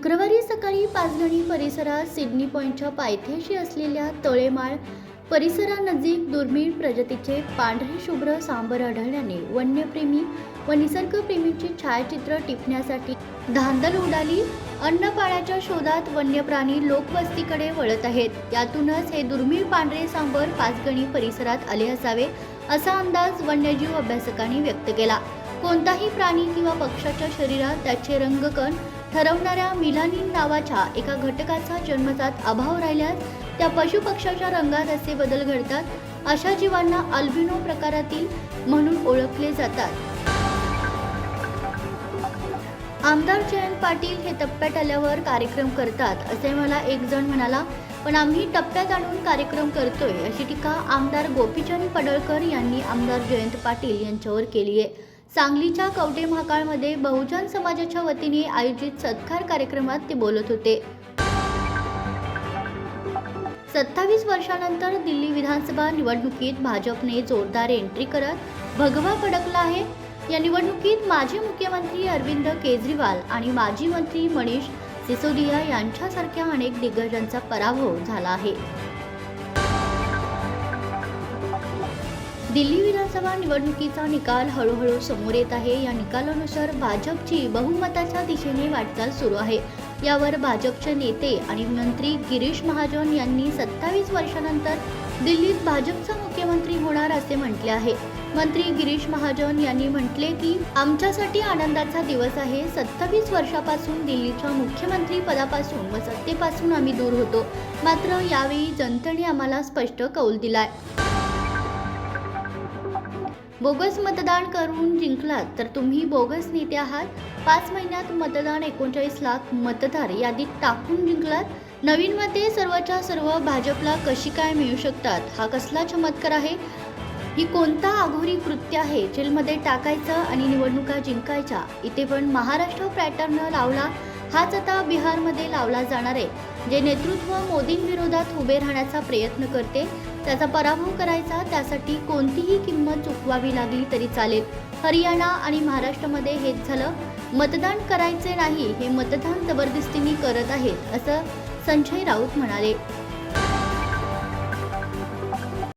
शुक्रवारी सकाळी पाचगणी परिसरात सिडनी पॉईंटच्या पायथ्याशी असलेल्या तळेमाळ परिसरानजीक दुर्मिळ प्रजातीचे पांढरे शुभ्र सांबर आढळल्याने वन्यप्रेमी व निसर्गप्रेमींची छायाचित्र टिपण्यासाठी धांदल उडाली. अन्नपाण्याच्या शोधात वन्य प्राणी लोकवस्तीकडे वळत आहेत. यातूनच हे दुर्मिळ पांढरे सांबर पाचगणी परिसरात आले असावे असा अंदाज वन्यजीव अभ्यासकांनी व्यक्त केला. कोणताही प्राणी किंवा पक्षाच्या शरीरात त्याचे रंगकण ठरवणाऱ्या मिलानिन नावाच्या एका घटकाचा जन्मजात अभाव राहिल्यास त्या पशुपक्षाच्या रंगात असे बदल घडतात अशा जीवांना अल्बिनो प्रकारातील म्हणून ओळखले जातात. आमदार जयंत पाटील हे टप्प्यात आल्यावर कार्यक्रम करतात असे मला एक जण म्हणाला पण आम्ही टप्प्यात आणून कार्यक्रम करतोय अशी टीका आमदार गोपीचंद पडळकर यांनी आमदार जयंत पाटील यांच्यावर केली आहे. सांगलीच्या कवटे महाकाळमध्ये बहुजन समाजाच्या वतीने आयोजित सत्कार कार्यक्रमात ते बोलत होते. सत्तावीस वर्षानंतर दिल्ली विधानसभा निवडणुकीत भाजपने जोरदार एंट्री करत भगवा फडकला आहे. या निवडणुकीत माजी मुख्यमंत्री अरविंद केजरीवाल आणि माजी मंत्री मनीष सिसोदिया यांच्यासारख्या अनेक दिग्गजांचा पराभव झाला आहे. दिल्ली विधानसभा निवडणुकीचा निकाल हळूहळू समोर येत आहे. या निकालानुसार भाजपची बहुमताच्या दिशेने वाटचाल सुरू आहे. यावर भाजपचे नेते आणि मंत्री गिरीश महाजन यांनी सत्तावीस वर्षानंतर दिल्लीत भाजपचा मुख्यमंत्री होणार असे म्हटले आहे. मंत्री गिरीश महाजन यांनी म्हटले की आमच्यासाठी आनंदाचा दिवस आहे. सत्तावीस वर्षापासून दिल्लीच्या मुख्यमंत्री पदापासून व सत्तेपासून आम्ही दूर होतो. मात्र यावेळी जनतेने आम्हाला स्पष्ट कौल दिलाय. बोगस मतदान करून जिंकलात तर तुम्ही बोगस नेते आहात. पाच महिन्यात मतदान एकोणचाळीस लाख मतदार यादीत टाकून जिंकलात. नवीन मते सर्वच्या सर्व भाजपला कशी काय मिळू शकतात हा कसला चमत्कार आहे? ही कोणता आघोरी कृत्य आहे? जेलमध्ये टाकायचं आणि निवडणुका जिंकायच्या. इथे पण महाराष्ट्र पॅटर्न लावला हाच आता बिहारमध्ये लावला जाणार आहे. जे नेतृत्व मोदींविरोधात उभे राहण्याचा प्रयत्न करते त्याचा पराभव करायचा त्यासाठी कोणतीही किंमत चुकवावी लागली तरी चालेल. हरियाणा आणि महाराष्ट्रामध्ये हेच झालं. मतदान करायचे नाही हे मतदान जबरदस्तीने करत आहेत असं संजय राऊत म्हणाले.